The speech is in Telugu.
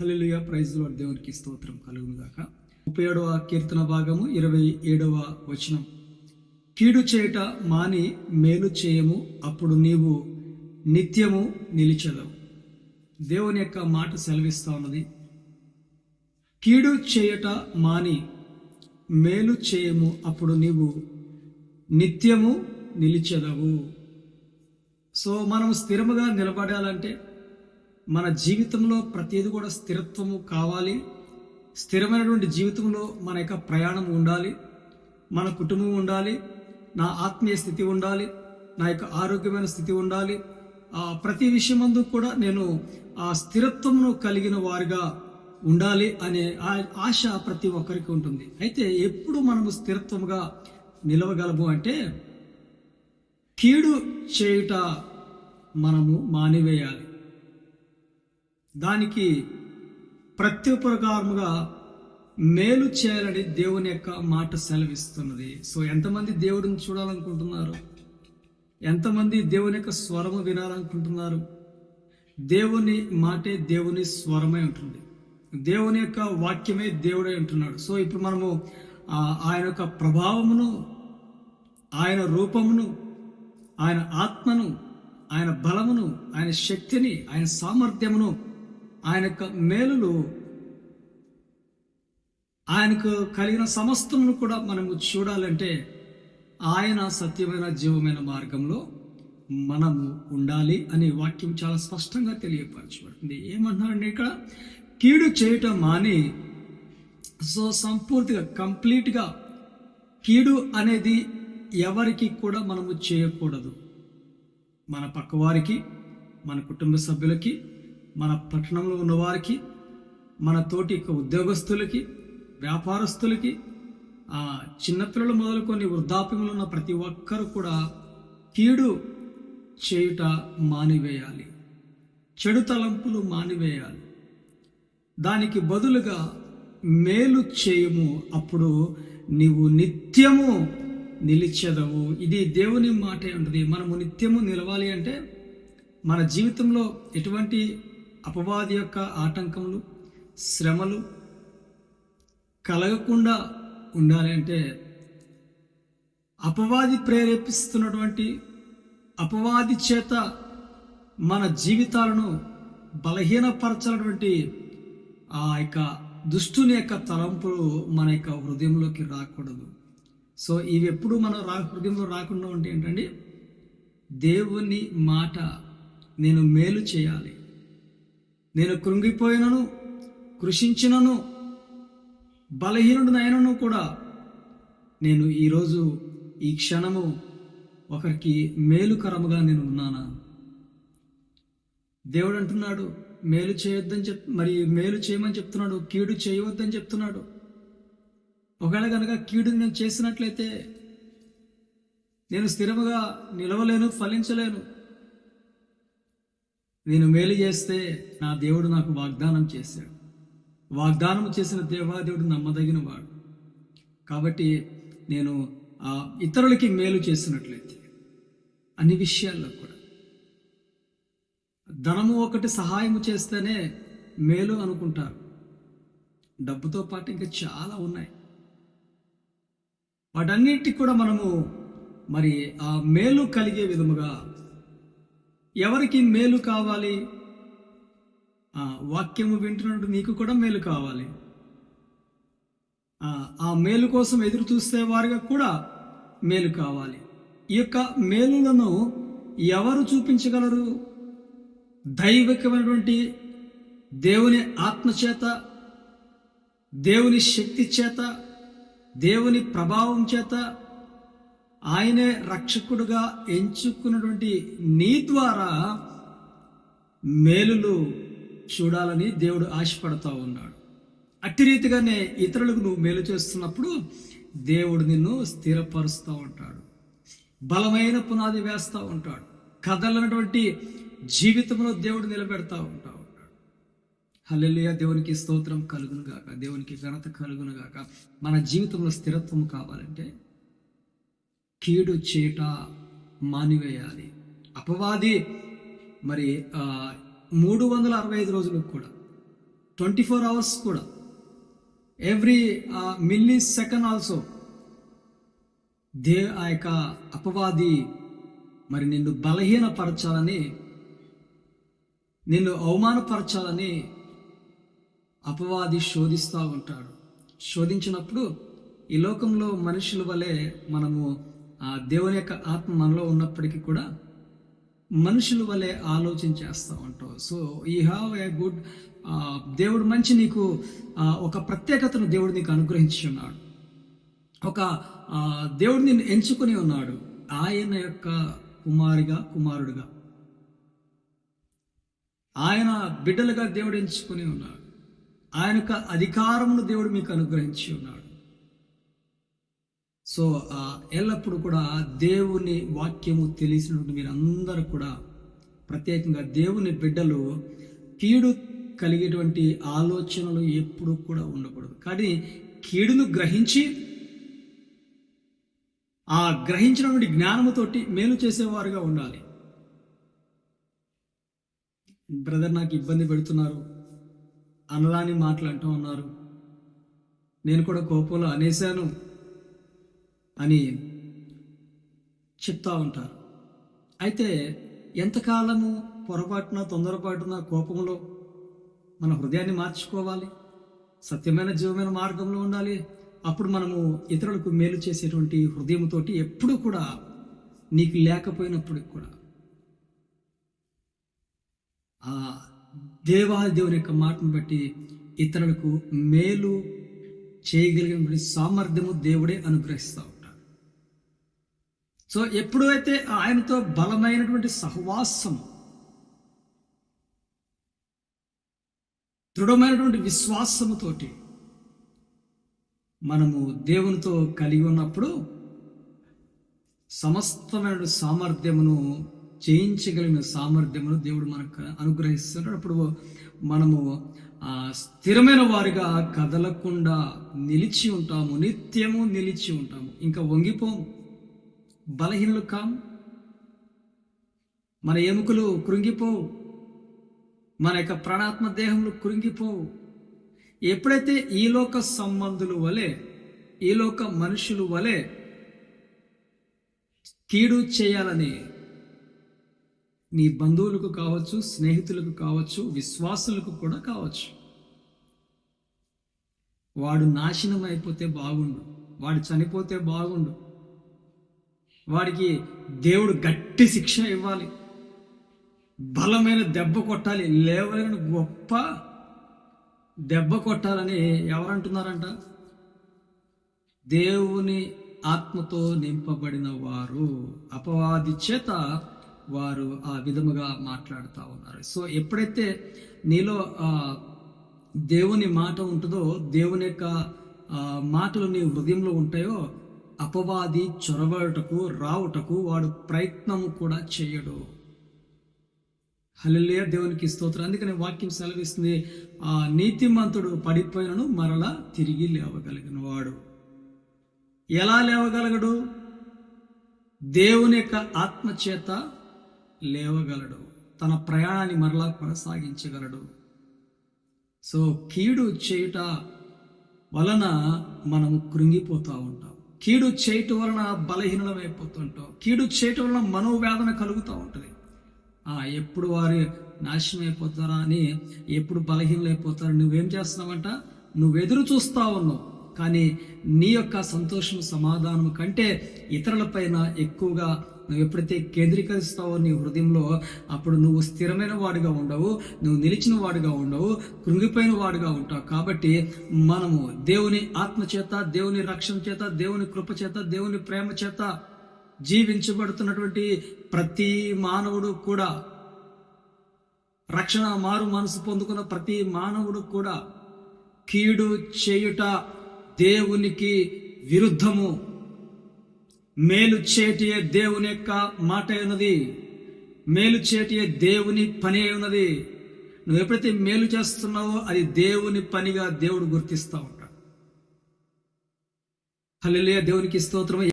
హల్లెలూయా ప్రైజ్ దేవునికి స్తోత్రం కలుగునుగాక. ముప్పై ఏడవ కీర్తన భాగము ఇరవై ఏడవ వచనం. కీడు చేయట మాని మేలు చేయము అప్పుడు నీవు నిత్యము నిలిచెదవు. దేవుని యొక్క మాట సెలవిస్తా ఉన్నది. కీడు చేయట మాని మేలు చేయము అప్పుడు నీవు నిత్యము నిలిచెదవు. సో మనం స్థిరముగా నిలబడాలంటే మన జీవితంలో ప్రతిదీ కూడా స్థిరత్వము కావాలి. స్థిరమైనటువంటి జీవితంలో మన యొక్క ప్రయాణం ఉండాలి. మన కుటుంబం ఉండాలి. నా ఆత్మీయ స్థితి ఉండాలి. నా యొక్క ఆరోగ్యమైన స్థితి ఉండాలి. ఆ ప్రతి విషయమందు కూడా నేను ఆ స్థిరత్వమును కలిగిన వారిగా ఉండాలి అనే ఆ- ఆశ ప్రతి ఒక్కరికి ఉంటుంది. అయితే ఎప్పుడు మనము స్థిరత్వముగా నిలవగలము అంటే కీడు చేయుట మనము మానివేయాలి. దానికి ప్రత్యుపకారముగా మేలు చేయాలని దేవుని యొక్క మాట సెలవిస్తున్నది. సో ఎంతమంది దేవుడిని చూడాలనుకుంటున్నారు? ఎంతమంది దేవుని యొక్క స్వరము వినాలనుకుంటున్నారు? దేవుని మాటే దేవుని స్వరమై ఉంటుంది. దేవుని యొక్క వాక్యమే దేవుడై ఉంటున్నాడు. సో ఇప్పుడు మనము ఆయన యొక్క ప్రభావమును ఆయన రూపమును ఆయన ఆత్మను ఆయన బలమును ఆయన శక్తిని ఆయన సామర్థ్యమును ఆయన యొక్క మేలులు ఆయనకు కలిగిన సమస్తమును కూడా మనము చూడాలంటే ఆయన సత్యమైన జీవమైన మార్గంలో మనము ఉండాలి అనే వాక్యం చాలా స్పష్టంగా తెలియపరచబడుతుంది. ఏమంటున్నారండి ఇక్కడ కీడు చేయటం మాని సో సంపూర్తిగా కంప్లీట్గా కీడు అనేది ఎవరికి కూడా మనము చేయకూడదు. మన పక్కవారికి మన కుటుంబ సభ్యులకి మన పట్టణంలో ఉన్నవారికి మన తోటి ఉద్యోగస్తులకి వ్యాపారస్తులకి ఆ చిన్నపిల్లలు మొదలుకొని వృద్ధాప్యములు ఉన్న ప్రతి ఒక్కరు కూడా కీడు చేయుట మానివేయాలి. చెడు తలంపులు మానివేయాలి. దానికి బదులుగా మేలు చేయము అప్పుడు నీవు నిత్యము నిలిచెదవు. ఇది దేవుని మాటే ఉంటుంది మనము నిత్యము నిలవాలి అంటే మన జీవితంలో ఎటువంటి అపవాది యొక్క ఆటంకములు శ్రమలు కలగకుండా ఉండాలి అంటే అపవాది ప్రేరేపిస్తున్నటువంటి అపవాది చేత మన జీవితాలను బలహీనపరచినటువంటి ఆ యొక్క దుష్టుని యొక్క తలంపులు మన యొక్క హృదయంలోకి రాకూడదు. సో ఇవి ఎప్పుడు మన రా హృదయంలో రాకుండా ఉంటే ఏంటండి? దేవుని మాట నేను మేలు చేయాలి. నేను కృంగిపోయినను కృషించినను బలహీనుడినైనను కూడా నేను ఈరోజు ఈ క్షణము ఒకరికి మేలుకరముగా నేను ఉన్నానా? దేవుడు అంటున్నాడు మేలు చేయొద్దని చెప్ మరి మేలు చేయమని చెప్తున్నాడు కీడు చేయవద్దని చెప్తున్నాడు. ఒకవేళ కనుక కీడు నేను చేసినట్లయితే నేను స్థిరముగా నిలవలేను ఫలించలేను. నేను మేలు చేస్తే నా దేవుడు నాకు వాగ్దానం చేశాడు. వాగ్దానం చేసిన దేవాదేవుడు నమ్మదగిన వాడు కాబట్టి నేను ఆ ఇతరులకి మేలు చేసినట్లయితే అన్ని విషయాల్లో కూడా. ధనము ఒకటి సహాయము చేస్తేనే మేలు అనుకుంటారు. డబ్బుతో పాటు ఇంకా చాలా ఉన్నాయి. వాటన్నిటికి కూడా మనము మరి ఆ మేలు కలిగే విధముగా ఎవరికి మేలు కావాలి? వాక్యము వింటున్నట్టు నీకు కూడా మేలు కావాలి. ఆ, ఆ మేలు కోసం ఎదురు చూసే వారిగా కూడా మేలు కావాలి. ఈ యొక్క మేలులను ఎవరు చూపించగలరు? దైవికమైనటువంటి దేవుని ఆత్మచేత దేవుని శక్తి చేత దేవుని ప్రభావం చేత ఆయనే రక్షకుడుగా ఎంచుకున్నటువంటి నీ ద్వారా మేలులు చూడాలని దేవుడు ఆశపడతా ఉన్నాడు. అట్టి రీతిగానే ఇతరులకు నువ్వు మేలు చేస్తున్నప్పుడు దేవుడు నిన్ను స్థిరపరుస్తూ ఉంటాడు. బలమైన పునాది వేస్తూ ఉంటాడు. కదలనటువంటి జీవితంలో దేవుడు నిలబెడతా ఉంటా ఉంటాడు. హల్లెలూయా దేవునికి స్తోత్రం కలుగును గాక దేవునికి ఘనత కలుగును గాక మన జీవితంలో స్థిరత్వం కావాలంటే కీడు చేట మానివేయాలి. అపవాది మరి మూడు వందల అరవై ఐదు రోజులకు కూడా ట్వంటీ ఫోర్ అవర్స్ కూడా every millisecond also they ఆ యొక్క అపవాది మరి నిన్ను బలహీనపరచాలని నిన్ను అవమానపరచాలని అపవాది శోధిస్తూ ఉంటాడు. శోధించినప్పుడు ఈ లోకంలో మనుషుల వలె మనము ఆ దేవుని యొక్క ఆత్మ మనలో ఉన్నప్పటికీ కూడా మనుషుల వలె ఆలోచన ఉంటావు. సో ఈ హ్యావ్ ఏ గుడ్ దేవుడు మంచి నీకు ఒక ప్రత్యేకతను దేవుడు నీకు అనుగ్రహించి ఉన్నాడు ఒక దేవుడు నిన్ను ఎంచుకుని ఉన్నాడు. ఆయన యొక్క కుమారిగా కుమారుడుగా. ఆయన బిడ్డలుగా దేవుడు ఎంచుకుని ఉన్నాడు. ఆయన యొక్క అధికారమును దేవుడు మీకు అనుగ్రహించి ఉన్నాడు. సో ఎల్లప్పుడూ కూడా దేవుని వాక్యము తెలిసినటువంటి మీరందరూ కూడా ప్రత్యేకంగా దేవుని బిడ్డలు కీడు కలిగేటువంటి ఆలోచనలు ఎప్పుడూ కూడా ఉండకూడదు. కానీ కీడును గ్రహించి ఆ గ్రహించినటువంటి జ్ఞానముతోటి మేలు చేసేవారుగా ఉండాలి. బ్రదర్ నాకు ఇబ్బంది పెడుతున్నారు. అనలాని మాట్లాడటం అన్నారు. ఉన్నారు నేను కూడా కోపంలో అనేశాను. అని చెప్తా ఉంటారు. అయితే ఎంతకాలము పొరపాటున తొందరపాటున కోపంలో మన హృదయాన్ని మార్చుకోవాలి? సత్యమైన జీవమైన మార్గంలో ఉండాలి. అప్పుడు మనము ఇతరులకు మేలు చేసేటువంటి హృదయంతోటి ఎప్పుడు కూడా నీకు లేకపోయినప్పుడు కూడా ఆ దేవాదేవుని యొక్క మాటను బట్టి ఇతరులకు మేలు చేయగలిగినటువంటి సామర్థ్యము దేవుడే అనుగ్రహిస్తావు. సో ఎప్పుడైతే ఆయనతో బలమైనటువంటి సహవాసం దృఢమైనటువంటి విశ్వాసముతోటి మనము దేవునితో కలిగి ఉన్నప్పుడు సమస్తమైన సామర్థ్యమును జయించగలిగిన సామర్థ్యమును దేవుడు మనకు అనుగ్రహిస్తున్నాడు. అప్పుడు మనము స్థిరమైన వారిగా కదలకుండా నిలిచి ఉంటాము నిత్యము నిలిచి ఉంటాము. ఇంకా వంగిపోము. బలహీనలు కాం. మన ఎముకలు కృంగిపోవు మన యొక్క ప్రాణాత్మ దేహములు కృంగిపోవు ఎప్పుడైతే ఈలోక సంబంధులు వలె ఈలోక మనుషులు వలె కీడు చేయాలని నీ బంధువులకు కావచ్చు స్నేహితులకు కావచ్చు విశ్వాసులకు కూడా కావచ్చు. వాడు నాశనం అయిపోతే బాగుండు. వాడు చనిపోతే బాగుండు. వాడికి దేవుడు గట్టి శిక్ష ఇవ్వాలి. బలమైన దెబ్బ కొట్టాలి. లేవలేని గొప్ప దెబ్బ కొట్టాలని ఎవరంటున్నారంట? దేవుని ఆత్మతో నింపబడిన వారు అపవాది చేత వారు ఆ విధముగా మాట్లాడుతూ ఉన్నారు. సో ఎప్పుడైతే నీలో దేవుని మాట ఉంటుందో దేవుని యొక్క మాటలు నీ హృదయంలో ఉంటాయో అపవాది చొరబడుటకు రావుటకు వాడు ప్రయత్నము కూడా చేయడు. హలిలే దేవునికి స్తోత్రం. అందుకని వాక్యం సెలవిస్తుంది ఆ నీతిమంతుడు పడిపోయినను మరలా తిరిగి లేవగలిగిన వాడు ఎలా లేవగలగడు? దేవుని యొక్క ఆత్మ చేత లేవగలడు. తన ప్రయాణాన్ని మరలా కొనసాగించగలడు. సో కీడు చేయుట వలన మనము కృంగిపోతూ ఉంటాం. కీడు చేయటం వలన బలహీనమైపోతుంటాం కీడు చేయటం వలన మనోవేదన కలుగుతూ ఉంటుంది. ఎప్పుడు వారు నాశనం అయిపోతారా అని ఎప్పుడు బలహీనలైపోతారు నువ్వేం చేస్తున్నావంట? నువ్వు ఎదురు చూస్తా ఉన్నావు. కానీ నీ యొక్క సంతోషం సమాధానం కంటే ఇతరులపైన ఎక్కువగా నువ్వు ఎప్పుడైతే కేంద్రీకరిస్తావో నీ హృదయంలో అప్పుడు నువ్వు స్థిరమైన వాడుగా ఉండవు నువ్వు నిలిచిన వాడుగా ఉండవు కృంగిపోయిన వాడుగా ఉంటావు. కాబట్టి మనము దేవుని ఆత్మ చేత దేవుని రక్షణ చేత దేవుని కృప చేత దేవుని ప్రేమ చేత జీవించబడుతున్నటువంటి ప్రతి మానవుడు కూడా రక్షణ మారు మనసు పొందుకున్న ప్రతి మానవుడు కూడా కీడు చేయుట దేవునికి విరుద్ధము. మేలు చేటియే దేవుని యొక్క మాట ఉన్నది మేలు చేటియే దేవుని పని అయి ఉన్నది నువ్వు ఎప్పుడైతే మేలు చేస్తున్నావో అది దేవుని పనిగా దేవుడు గుర్తిస్తా ఉంటాడు. హల్లెలూయా దేవునికి స్తోత్రం